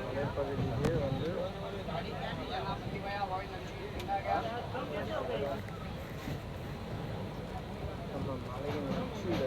மலைப்பகுதியிலே வந்து நம்ம மலையின் உச்சியில்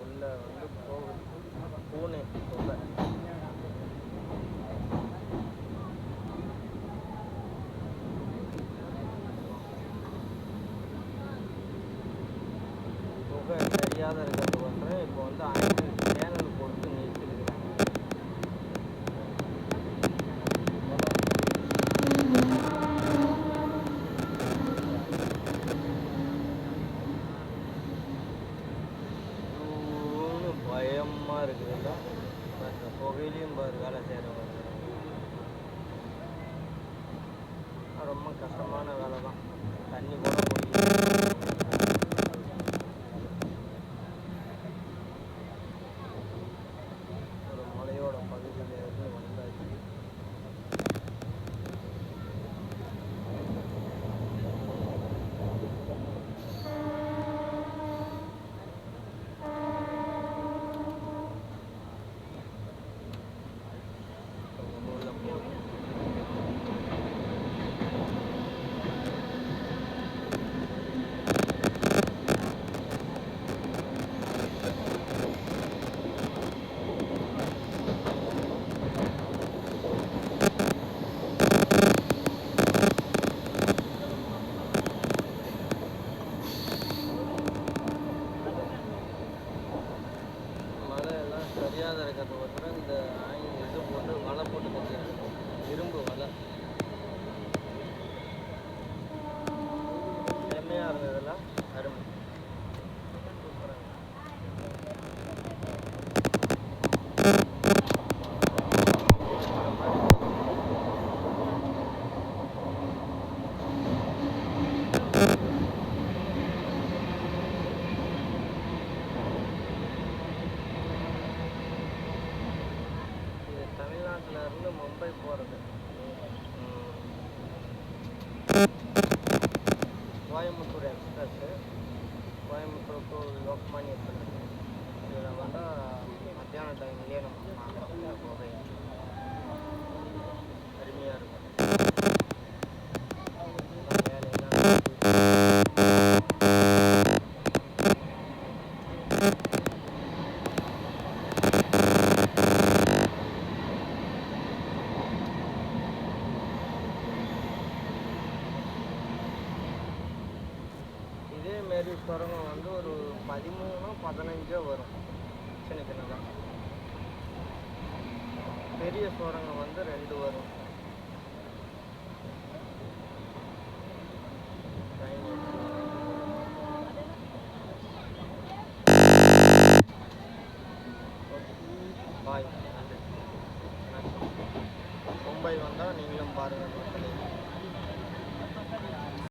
உள்ள வந்து போகுது பூனை புகை புகை தெரியாத இருக்கிறது வந்து இப்போ வந்து அஞ்சு பயமாக இருக்குதுன்னா மற்ற புகையிலையும் பாரு வேலை செய்கிறவங்க ரொம்ப கஷ்டமான வேலை தான் தண்ணி கூட போய் இது தமிழ்நாட்டில் இருந்து மும்பை போகிறது Coimbatore express Coimbatore to Lokmanya express இதில் வந்தால் மத்தியான டைம்லேயே நம்ம பார்க்கலாம் அருமையாக இருக்கும். இதேமாரி இதே சுரங்கம் வந்து ஒரு பதிமூணோ பதினஞ்சோ வரும். சின்ன சின்னதாக பெரிய சுரங்கம் வந்து ரெண்டு வரும்.